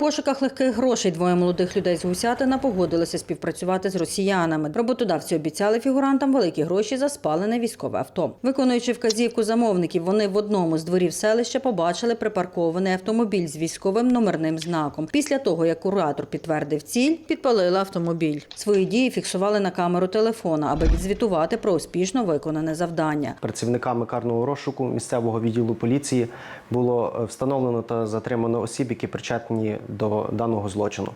пошуках легких грошей двоє молодих людей з Гусятина погодилися співпрацювати з росіянами. Роботодавці обіцяли фігурантам великі гроші за спалене військове авто. Виконуючи вказівку замовників, вони в одному з дворів селища побачили припаркований автомобіль з військовим номерним знаком. Після того, як куратор підтвердив ціль, підпалили автомобіль. Свої дії фіксували на камеру телефона, аби відзвітувати про успішно виконане завдання. Працівниками карного розшуку місцевого відділу поліції було е, встановлено та затримано осіб, які причетні до даного злочину.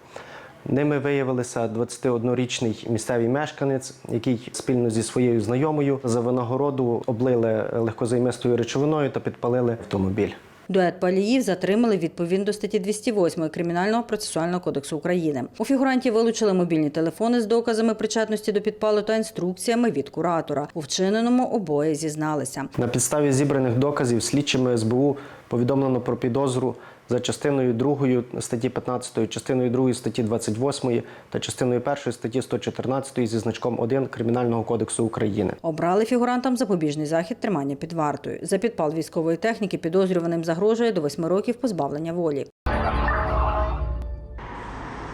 Ними виявилися 21-річний місцевий мешканець, який спільно зі своєю знайомою за винагороду облили легкозаймистою речовиною та підпалили автомобіль. Дует паліїв затримали відповідно до статті 208 Кримінального процесуального кодексу України. У фігурантів вилучили мобільні телефони з доказами причетності до підпалу та інструкціями від куратора. У вчиненому обоє зізналися. На підставі зібраних доказів слідчими СБУ повідомлено про підозру за частиною 2 статті 15, частиною 2 статті 28 та частиною 1 статті 114 зі значком 1 Кримінального кодексу України. Обрали фігурантам запобіжний захід тримання під вартою. За підпал військової техніки підозрюваним загрожує до 8 років позбавлення волі.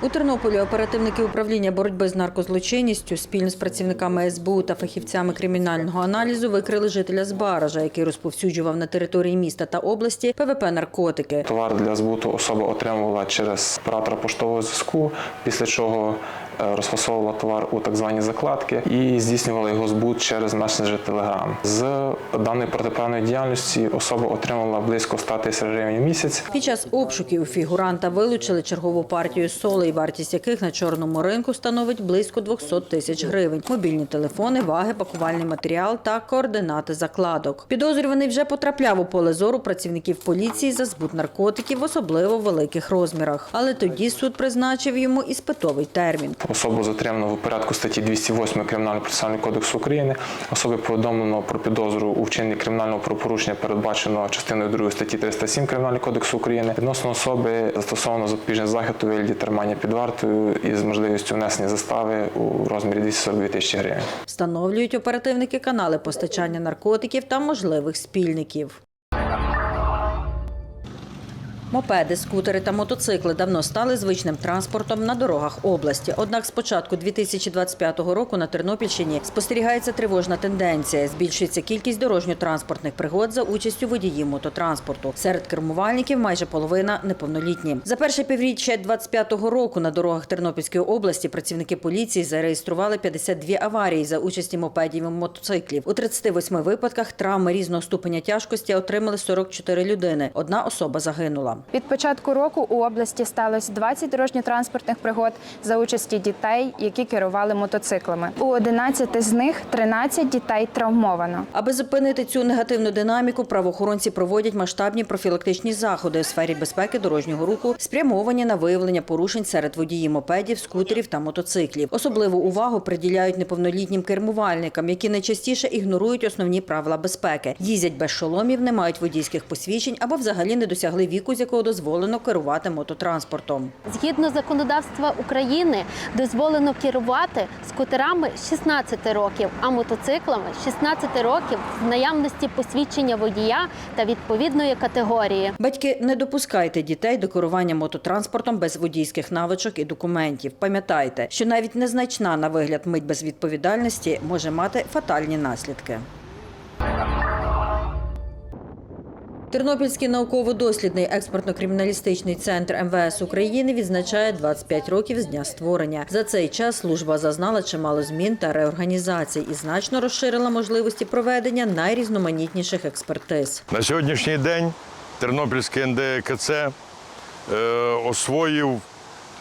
У Тернополі оперативники управління боротьби з наркозлочинністю спільно з працівниками СБУ та фахівцями кримінального аналізу викрили жителя з Баража, який розповсюджував на території міста та області ПВП наркотики. Товар для збуту особа отримувала через оператора поштового зв'язку, після чого розфасовувала товар у так звані закладки і здійснювала його збут через месенджер Telegram. З даної протиправної діяльності особа отримала близько 100 тисяч гривень в місяць. Під час обшуків фігуранта вилучили чергову партію солей, вартість яких на чорному ринку становить близько 200 тисяч гривень. Мобільні телефони, ваги, пакувальний матеріал та координати закладок. Підозрюваний вже потрапляв у поле зору працівників поліції за збут наркотиків в особливо великих розмірах. Але тоді суд призначив йому іспитовий термін. Особу затримано в порядку статті 208 Кримінального процесуального кодексу України. Особі повідомлено про підозру у вчиненні кримінального правопорушення, передбаченого частиною 2 статті 307 Кримінального кодексу України. Відносно особи застосовано запобіжний захід у вигляді тримання під вартою із можливістю внесення застави у розмірі 242 тисячі гривень. Встановлюють оперативники канали постачання наркотиків та можливих спільників. Мопеди, скутери та мотоцикли давно стали звичним транспортом на дорогах області. Однак з початку 2025 року на Тернопільщині спостерігається тривожна тенденція. Збільшується кількість дорожньо-транспортних пригод за участю водіїв мототранспорту. Серед кермувальників майже половина неповнолітні. За перше півріччя 2025 року на дорогах Тернопільської області працівники поліції зареєстрували 52 аварії за участі мопедів і мотоциклів. У 38 випадках травми різного ступеня тяжкості отримали 44 людини. Одна особа загинула. Від початку року у області сталося 20 дорожньо-транспортних пригод за участі дітей, які керували мотоциклами. У 11 з них 13 дітей травмовано. Аби зупинити цю негативну динаміку, правоохоронці проводять масштабні профілактичні заходи у сфері безпеки дорожнього руху, спрямовані на виявлення порушень серед водіїв мопедів, скутерів та мотоциклів. Особливу увагу приділяють неповнолітнім кермувальникам, які найчастіше ігнорують основні правила безпеки, їздять без шоломів, не мають водійських посвідчень або взагалі не досягли віку, з якого дозволено керувати мототранспортом. Згідно законодавства України, дозволено керувати скутерами з 16 років, а мотоциклами з 16 років в наявності посвідчення водія та відповідної категорії. Батьки, не допускайте дітей до керування мототранспортом без водійських навичок і документів. Пам'ятайте, що навіть незначна на вигляд мить безвідповідальності може мати фатальні наслідки. Тернопільський науково-дослідний експертно-криміналістичний центр МВС України відзначає 25 років з дня створення. За цей час служба зазнала чимало змін та реорганізацій і значно розширила можливості проведення найрізноманітніших експертиз. На сьогоднішній день Тернопільський НДКЦ е, освоїв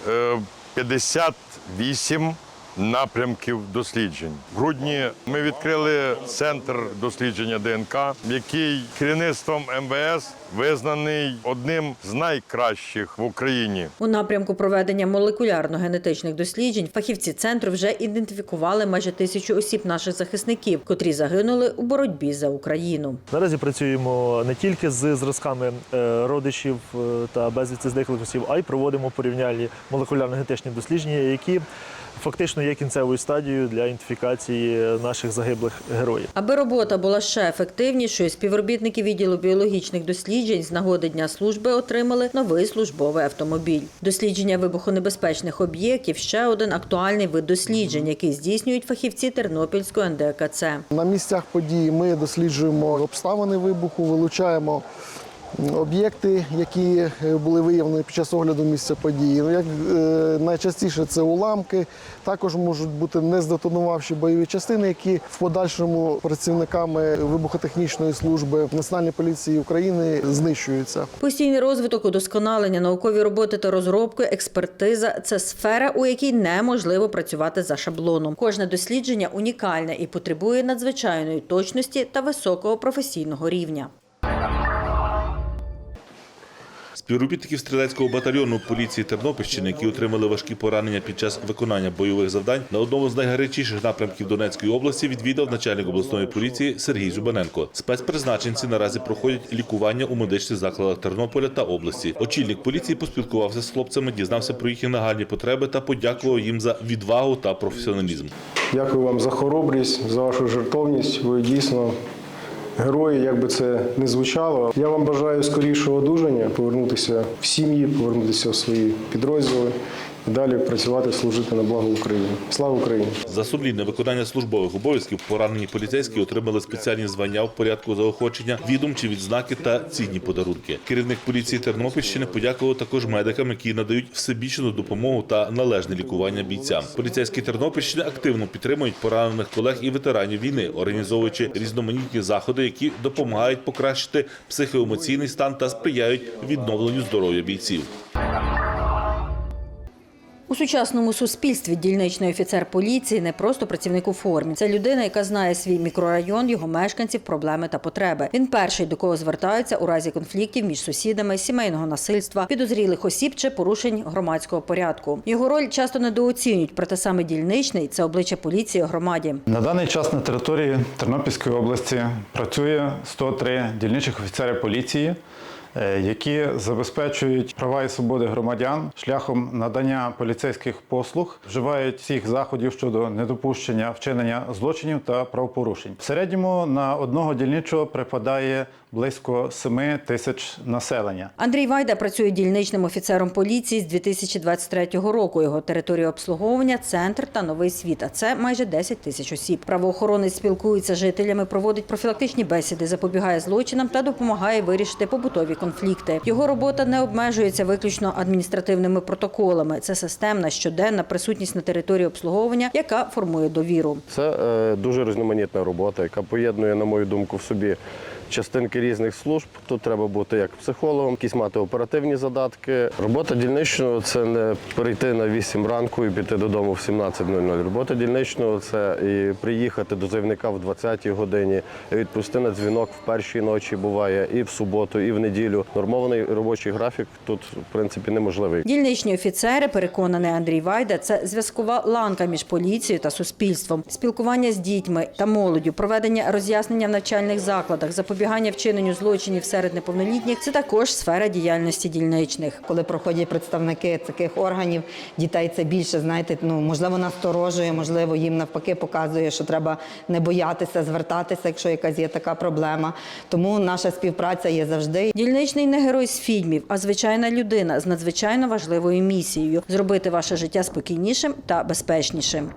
е, 58 напрямків досліджень. В грудні ми відкрили центр дослідження ДНК, який керівництвом МВС визнаний одним з найкращих в Україні. У напрямку проведення молекулярно-генетичних досліджень фахівці центру вже ідентифікували майже тисячу осіб наших захисників, котрі загинули у боротьбі за Україну. Наразі працюємо не тільки з зразками е, родичів е, та безвісти зниклих осіб, а й проводимо порівняльні молекулярно-генетичні дослідження, які фактично є кінцевою стадією для ідентифікації наших загиблих героїв. Аби робота була ще ефективнішою, співробітники відділу біологічних досліджень з нагоди дня служби отримали новий службовий автомобіль. Дослідження вибухонебезпечних об'єктів ще один актуальний вид досліджень, який здійснюють фахівці Тернопільського НДКЦ. На місцях події ми досліджуємо обставини вибуху, вилучаємо об'єкти, які е, були виявлені під час огляду місця події. Ну, як е, найчастіше це уламки, також можуть бути не здетонувавші бойові частини, які в подальшому працівниками вибухотехнічної служби Національної поліції України знищуються. Постійний розвиток, удосконалення, наукові роботи та розробки, експертиза це сфера, у якій неможливо працювати за шаблоном. Кожне дослідження унікальне і потребує надзвичайної точності та високого професійного рівня. Співробітників стрілецького батальйону поліції Тернопільщини, які отримали важкі поранення під час виконання бойових завдань, на одному з найгарячіших напрямків Донецької області відвідав начальник обласної поліції Сергій Зубаненко. Спецпризначенці наразі проходять лікування у медичних закладах Тернополя та області. Очільник поліції поспілкувався з хлопцями, дізнався про їхні нагальні потреби та подякував їм за відвагу та професіоналізм. Дякую вам за хоробрість, за вашу жертовність. Ви дійсно герої, як би це не звучало. Я вам бажаю скорішого одужання, повернутися в сім'ї, повернутися в свої підрозділи далі працювати, служити на благо України. Слава Україні! За сумлінне виконання службових обов'язків поранені поліцейські отримали спеціальні звання в порядку заохочення, відомчі відзнаки та цінні подарунки. Керівник поліції Тернопільщини подякував також медикам, які надають всебічну допомогу та належне лікування бійцям. Поліцейські Тернопільщини активно підтримують поранених колег і ветеранів війни, організовуючи різноманітні заходи, які допомагають покращити психоемоційний стан та сприяють відновленню здоров'я бійців. У сучасному суспільстві дільничний офіцер поліції не просто працівник у формі. Це людина, яка знає свій мікрорайон, його мешканців, проблеми та потреби. Він перший до кого звертаються у разі конфліктів між сусідами, сімейного насильства, підозрілих осіб чи порушень громадського порядку. Його роль часто недооцінюють, проте саме дільничний це обличчя поліції у громаді. На даний час на території Тернопільської області працює 103 дільничих офіцери поліції, які забезпечують права і свободи громадян шляхом надання поліцейських послуг, вживають всіх заходів щодо недопущення вчинення злочинів та правопорушень. В середньому на одного дільничого припадає близько 7 тисяч населення. Андрій Вайда працює дільничним офіцером поліції з 2023 року. Його територія обслуговування центр та новий світ. А це майже 10 тисяч осіб. Правоохоронець спілкується з жителями, проводить профілактичні бесіди, запобігає злочинам та допомагає вирішити побутові конфлікти. Його робота не обмежується виключно адміністративними протоколами. Це системна щоденна присутність на території обслуговування, яка формує довіру. Це е, дуже різноманітна робота, яка поєднує, на мою думку, в собі частинки різних служб. Тут треба бути як психологом, якісь мати оперативні задатки. Робота дільничного це не перейти на 8 ранку і піти додому в 17.00. Робота дільничного це і приїхати до заявника в 20-й годині, і відпусти на дзвінок в першій ночі буває, і в суботу, і в неділю. Нормований робочий графік тут, в принципі, неможливий. Дільничні офіцери, переконаний Андрій Вайда, це зв'язкова ланка між поліцією та суспільством, спілкування з дітьми та молоддю, проведення роз'яснення в навчальних закладах, запобігання вчиненню злочинів серед неповнолітніх це також сфера діяльності дільничних. Коли проходять представники таких органів, дітей це більше, знаєте, ну можливо, насторожує, можливо, їм навпаки показує, що треба не боятися звертатися, якщо якась є така проблема. Тому наша співпраця є завжди. Дільничний не герой з фільмів, а звичайна людина з надзвичайно важливою місією зробити ваше життя спокійнішим та безпечнішим.